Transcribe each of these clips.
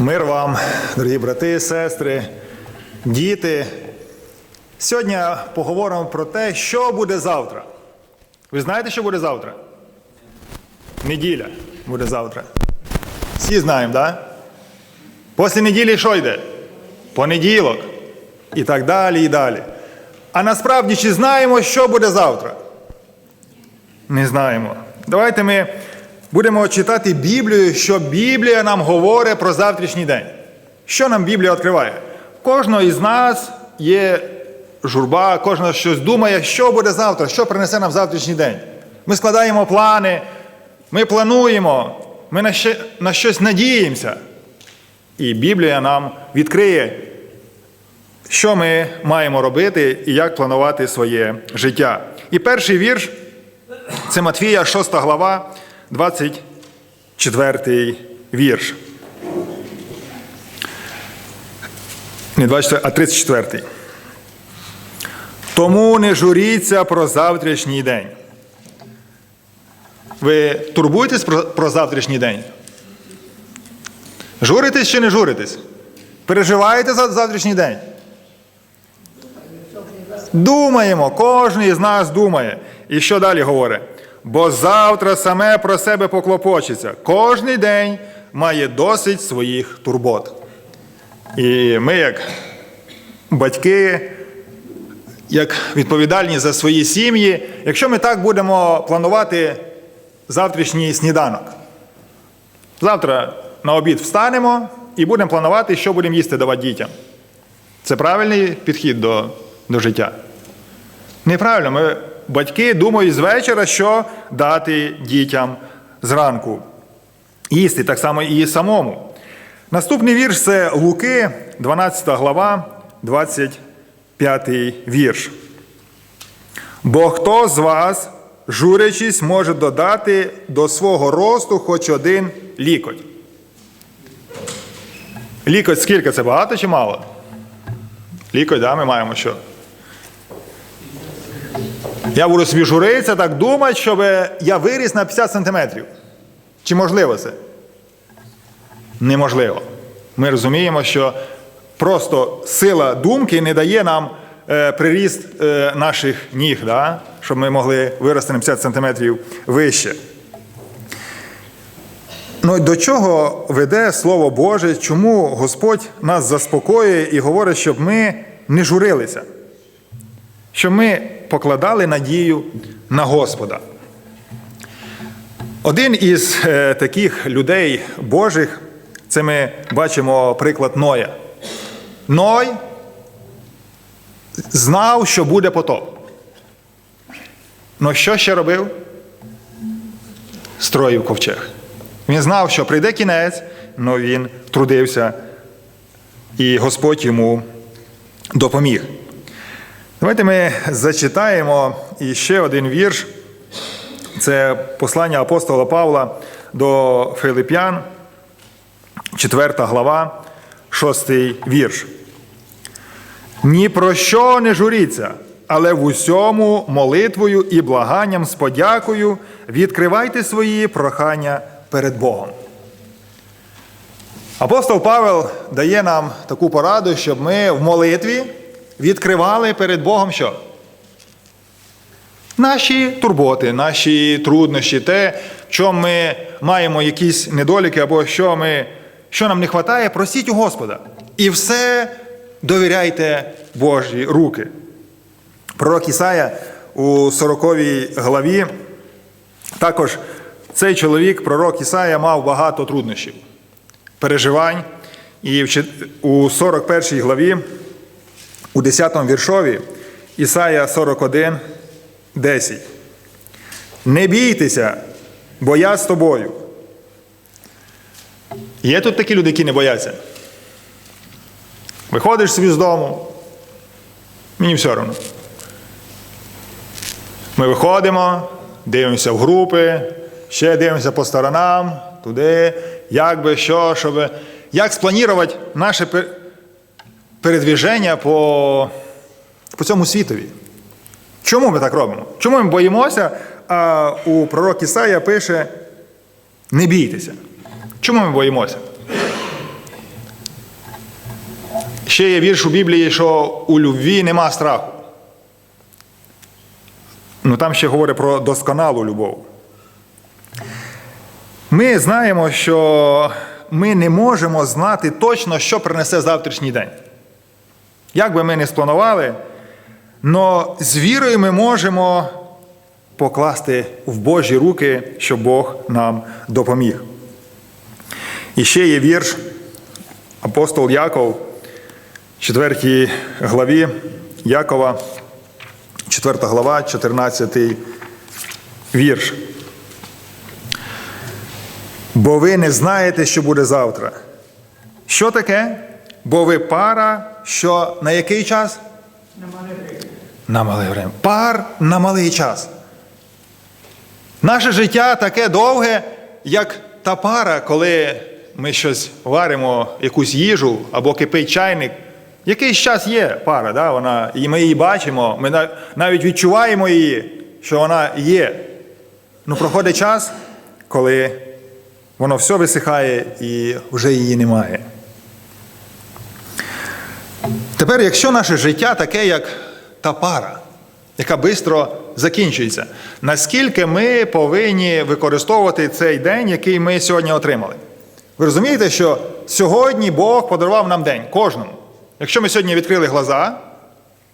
Мир вам, дорогі брати, сестри, діти. Сьогодні поговоримо про те, що буде завтра. Ви знаєте, що буде завтра? Неділя буде завтра. Всі знаємо, так? Да? Після неділі що йде? Понеділок. І так далі, і далі. А насправді чи знаємо, що буде завтра? Не знаємо. Давайте ми будемо читати Біблію, що Біблія нам говорить про завтрашній день. Що нам Біблія відкриває? Кожного із нас є журба, кожен щось думає, що буде завтра, що принесе нам завтрашній день. Ми складаємо плани, ми плануємо, ми на, ще, на щось надіємося. І Біблія нам відкриє, що ми маємо робити і як планувати своє життя. І перший вірш це Матвія, 6 глава, 24 вірш. Не 24, а 34. Тому не журіться про завтрашній день. Ви турбуєтесь про, про завтрашній день? Журитесь чи не журитесь? Переживаєте за завтрашній день? Думаємо, кожен із нас думає. І що далі говорить? Бо завтра саме про себе поклопочеться. Кожний день має досить своїх турбот. І ми, як батьки, як відповідальні за свої сім'ї, якщо ми так будемо планувати завтрашній сніданок, завтра на обід встанемо і будемо планувати, що будемо їсти давати дітям. Це правильний підхід до, до життя? Неправильно, ми батьки думають з вечора, що дати дітям зранку. Їсти так само і самому. Наступний вірш це Луки, 12 глава, 25 вірш. Бо хто з вас, журячись, може додати до свого росту хоч один лікоть? Лікоть скільки це багато чи мало? Лікоть, да, ми маємо що? Я буду собі журитися, так думати, щоб я виріс на 50 сантиметрів. Чи можливо це? Неможливо. Ми розуміємо, що просто сила думки не дає нам е, приріст е, наших ніг, да? щоб ми могли вирости на 50 сантиметрів вище. Ну до чого веде Слово Боже, чому Господь нас заспокоює і говорить, щоб ми не журилися, щоб ми покладали надію на Господа. Один із е, таких людей Божих, це ми бачимо приклад Ноя. Ной знав, що буде потоп. Ну що ще робив? Строїв ковчег. Він знав, що прийде кінець, але він трудився, і Господь йому допоміг. Давайте ми зачитаємо іще один вірш. Це послання апостола Павла до Филип'ян, 4 глава, 6 вірш. Ні про що не журіться, але в усьому молитвою і благанням з подякою відкривайте свої прохання перед Богом. Апостол Павел дає нам таку пораду, щоб ми в молитві відкривали перед Богом що? Наші турботи, наші труднощі, те, в чому ми маємо якісь недоліки, або що, ми, що нам не вистачає, просіть у Господа. І все довіряйте Божі руки. Пророк Ісая у 40 главі також цей чоловік, пророк Ісая, мав багато труднощів, переживань. І у 41 главі, у 10 віршові, Ісая 41, 10. Не бійтеся, бо я з тобою. Є тут такі люди, які не бояться. Виходиш собі з дому, мені все одно. Ми виходимо, дивимося в групи, ще дивимося по сторонам, туди, як би що, щоб. Як спланувати наше передвіження по, по цьому світові? Чому ми так робимо? Чому ми боїмося? А у пророк Ісая пише: не бійтеся. Чому ми боїмося? Ще є вірш у Біблії, що у любві нема страху. Ну там ще говорить про досконалу любов. Ми знаємо, що ми не можемо знати точно, що принесе завтрашній день. Як би ми не спланували, але з вірою ми можемо покласти в Божі руки, щоб Бог нам допоміг. І ще є вірш апостол Яков, 4 главі Якова, 4 глава, 14 вірш. Бо ви не знаєте, що буде завтра. Що таке? Бо ви пара, що на який час? На мале время. Пар на малий час. Наше життя таке довге, як та пара, коли ми щось варимо, якусь їжу або кипить чайник. Якийсь час є пара, да? вона, і ми її бачимо, ми навіть відчуваємо її, що вона є. Ну проходить час, коли воно все висихає і вже її немає. Тепер, якщо наше життя таке, як та пара, яка швидко закінчується, наскільки ми повинні використовувати цей день, який ми сьогодні отримали? Ви розумієте, що сьогодні Бог подарував нам день кожному. Якщо ми сьогодні відкрили глаза,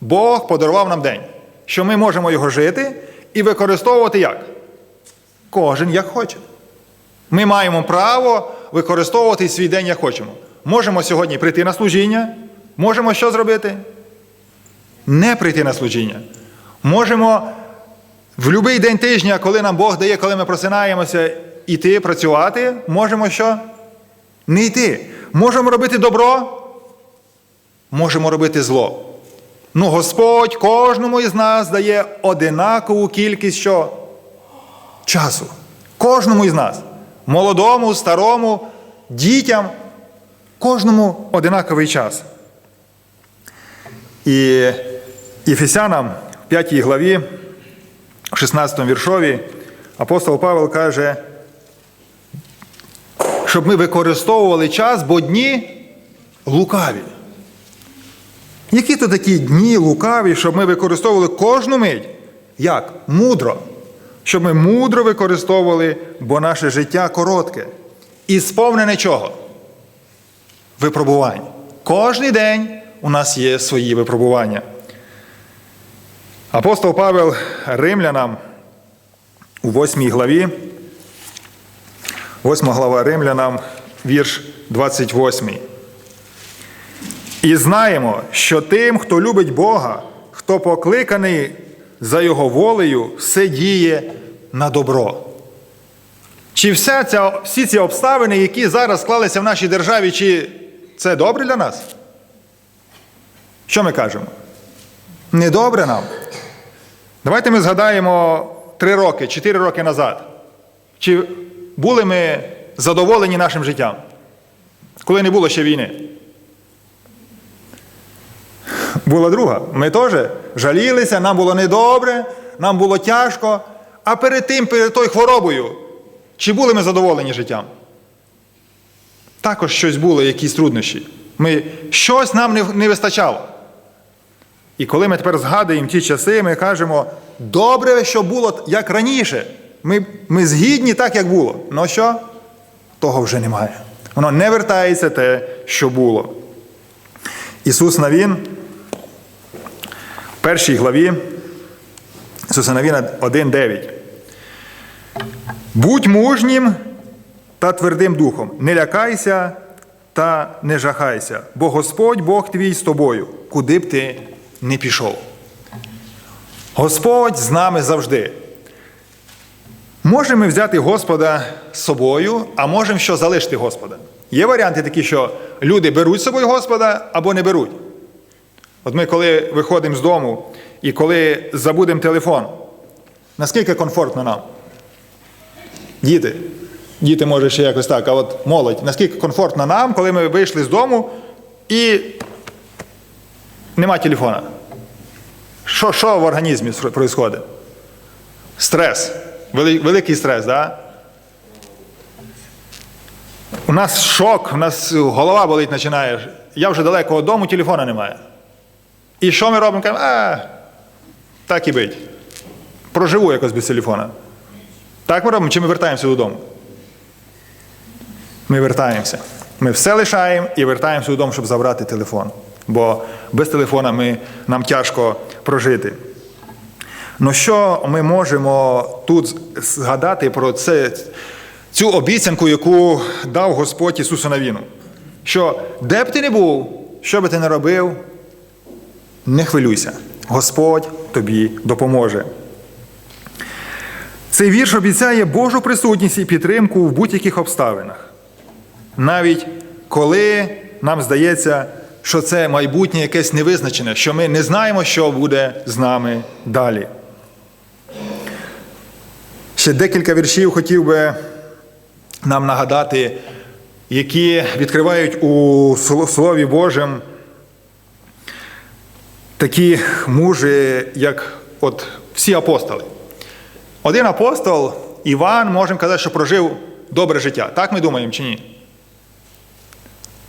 Бог подарував нам день, що ми можемо його жити і використовувати як? Кожен як хоче. Ми маємо право використовувати свій день як хочемо. Можемо сьогодні прийти на служіння, можемо що зробити? Не прийти на служіння. Можемо в будь-який день тижня, коли нам Бог дає, коли ми просинаємося, іти працювати, можемо що? Не йти. Можемо робити добро, можемо робити зло. Ну, Господь кожному із нас дає одинакову кількість що? часу. Кожному із нас. Молодому, старому, дітям, кожному одинаковий час. І Єфесянам в 5 главі, в 16 віршові, апостол Павел каже, щоб ми використовували час, бо дні лукаві. Які то такі дні лукаві, щоб ми використовували кожну мить? Як? Мудро. Щоб ми мудро використовували, бо наше життя коротке. І сповнене чого? Випробувань. Кожний день у нас є свої випробування. Апостол Павел Римлянам у 8 главі, 8 глава Римлянам, вірш 28. І знаємо, що тим, хто любить Бога, хто покликаний за Його волею, все діє на добро. Чи вся ця, всі ці обставини, які зараз склалися в нашій державі, чи це добре для нас? Що ми кажемо? Недобре нам. Давайте ми згадаємо три роки, чотири роки назад. Чи були ми задоволені нашим життям, коли не було ще війни? Була друга. Ми теж жалілися, нам було недобре, нам було тяжко. А перед тим, перед тою хворобою, чи були ми задоволені життям? Також щось було, якісь труднощі. Ми, Щось нам не, не вистачало. І коли ми тепер згадуємо ті часи, ми кажемо, добре, що було як раніше. Ми, ми згідні так, як було. Ну що? Того вже немає. Воно не вертається те, що було. Ісус Навін в першій главі Ісуса Навіна 1.9. Будь мужнім та твердим духом, не лякайся та не жахайся, бо Господь Бог твій з тобою, куди б ти не пішов. Господь з нами завжди. Можемо взяти Господа з собою, а можемо що залишити Господа. Є варіанти такі, що люди беруть з собою Господа або не беруть. От ми, коли виходимо з дому і коли забудемо телефон, наскільки комфортно нам? Діти, діти, може, ще якось так, а от молодь, наскільки комфортно нам, коли ми вийшли з дому і нема телефона? Що що в організмі відбувається? Стрес. Великий стрес? Да? У нас шок, у нас голова болить починає. я вже далеко від дому, телефона немає. І що ми робимо? Кажемо, а, так і бить. Проживу якось без телефона. Так ми робимо, чи ми вертаємося додому? Ми вертаємося. Ми все лишаємо і вертаємося додому, щоб забрати телефон. Бо без телефона ми, нам тяжко прожити. Ну що ми можемо тут згадати про це, цю обіцянку, яку дав Господь Ісусу Навіну? Що де б ти не був, що би ти не робив, не хвилюйся. Господь тобі допоможе. Цей вірш обіцяє Божу присутність і підтримку в будь-яких обставинах. Навіть коли нам здається, що це майбутнє якесь невизначене, що ми не знаємо, що буде з нами далі. Ще декілька віршів хотів би нам нагадати, які відкривають у Слові Божому такі мужі, як от всі апостоли. Один апостол, Іван, можемо казати, що прожив добре життя. Так ми думаємо чи ні?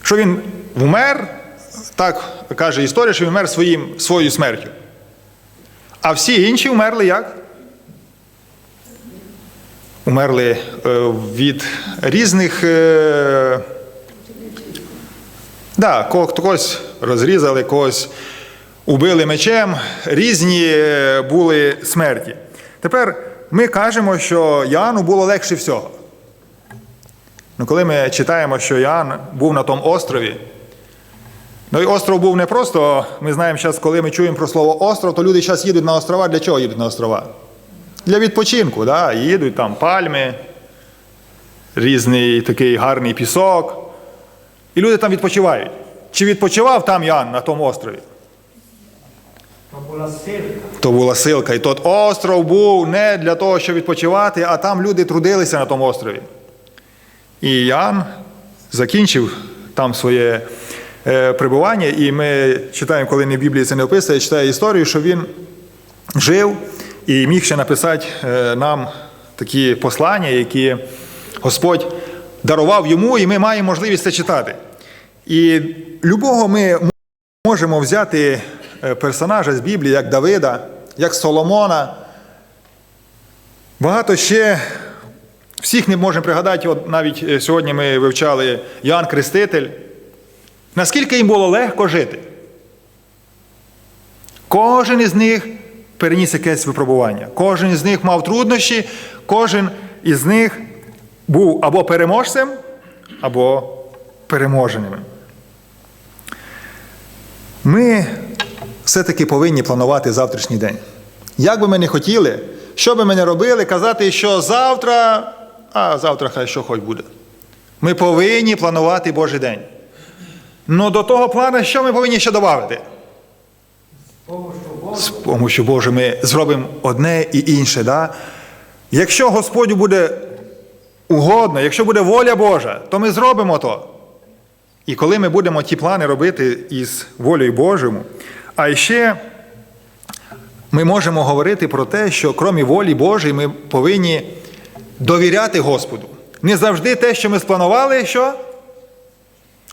Що він вмер, так каже історія, що він вмер своїм, своєю смертю. А всі інші вмерли як? Умерли е, від різних. Е, да, когось розрізали, когось убили мечем, різні е, були смерті. Тепер ми кажемо, що Іоанну було легше всього. Ну, коли ми читаємо, що Іоанн був на тому острові, ну і остров був не просто, ми знаємо зараз, коли ми чуємо про слово остров, то люди зараз їдуть на острова. Для чого їдуть на острова? Для відпочинку, да? їдуть там пальми, різний такий гарний пісок. І люди там відпочивають. Чи відпочивав там Іоанн на тому острові? То була силка. То була силка. І тот остров був не для того, щоб відпочивати, а там люди трудилися на тому острові. І Ян закінчив там своє е, перебування, і ми читаємо, коли не в Біблії це не описує, я читаю історію, що він жив і міг ще написати е, нам такі послання, які Господь дарував йому, і ми маємо можливість це читати. І любого ми можемо взяти е, персонажа з Біблії, як Давида, як Соломона. Багато ще всіх не можемо пригадати, от навіть сьогодні ми вивчали Ян Креститель. Наскільки їм було легко жити? Кожен із них переніс якесь випробування. Кожен із них мав труднощі, кожен із них був або переможцем, або переможеним. Ми все-таки повинні планувати завтрашній день. Як би ми не хотіли, що би ми не робили, казати, що завтра, а завтра хай що хоч буде. Ми повинні планувати Божий день. Ну до того плану, що ми повинні ще додати? З помощю Божою ми зробимо одне і інше. Да? Якщо Господь буде угодно, якщо буде воля Божа, то ми зробимо то. І коли ми будемо ті плани робити із волею Божою, а ще ми можемо говорити про те, що крім волі Божої, ми повинні довіряти Господу. Не завжди те, що ми спланували, що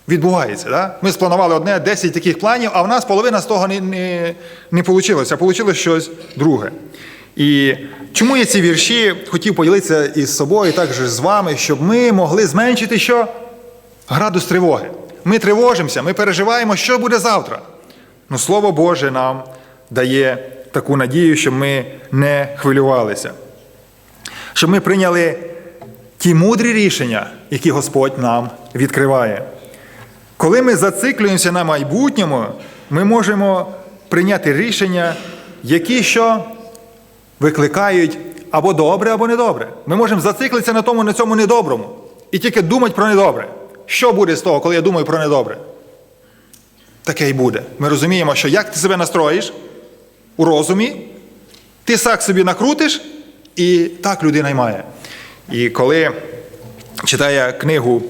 відбувається. Да? Ми спланували одне, 10 таких планів, а в нас половина з того не, не, не вийшло, вийшло щось друге. І чому я ці вірші хотів поділитися із собою, також з вами, щоб ми могли зменшити що? Градус тривоги. Ми тривожимося, ми переживаємо, що буде завтра. Ну, Слово Боже нам дає таку надію, щоб ми не хвилювалися. Щоб ми прийняли ті мудрі рішення, які Господь нам відкриває. Коли ми зациклюємося на майбутньому, ми можемо прийняти рішення, які що викликають або добре, або недобре. Ми можемо зациклитися на тому, на цьому недоброму. І тільки думати про недобре. Що буде з того, коли я думаю про недобре? Таке й буде. Ми розуміємо, що як ти себе настроїш у розумі, ти сак собі накрутиш, і так людина й має. І коли читає книгу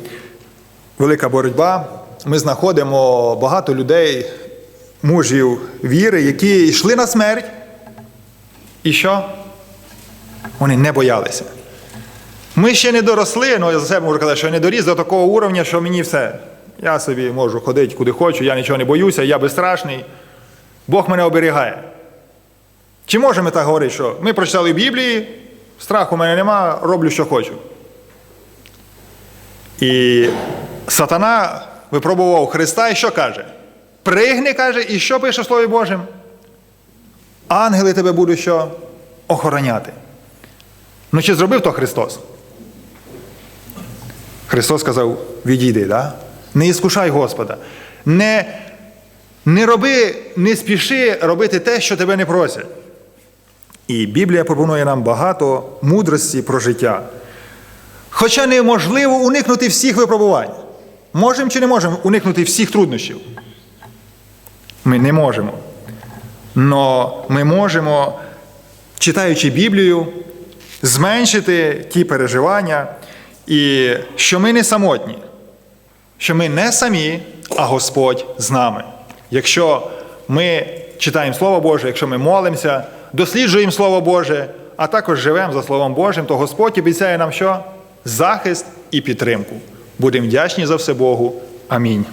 Велика боротьба, ми знаходимо багато людей, мужів віри, які йшли на смерть. І що? Вони не боялися. Ми ще не доросли, ну я за себе можу казати, що я не доріс до такого уровня, що мені все. Я собі можу ходити куди хочу, я нічого не боюся, я безстрашний. Бог мене оберігає. Чи можемо так говорити, що ми прочитали в Біблії, страху в мене нема, роблю, що хочу. І сатана випробував Христа і що каже? Пригни, каже, і що пише в Слові Божому? Ангели тебе будуть що? Охороняти. Ну чи зробив то Христос? Христос сказав: відійди, да? не іскушай Господа. Не, не роби, не спіши робити те, що тебе не просять. І Біблія пропонує нам багато мудрості про життя. Хоча неможливо уникнути всіх випробувань. Можемо чи не можемо уникнути всіх труднощів? Ми не можемо. Но ми можемо, читаючи Біблію, зменшити ті переживання, і що ми не самотні, що ми не самі, а Господь з нами. Якщо ми читаємо Слово Боже, якщо ми молимося, досліджуємо Слово Боже, а також живемо за Словом Божим, то Господь обіцяє нам що? Захист і підтримку. Будемо вдячні за все Богу. Амінь.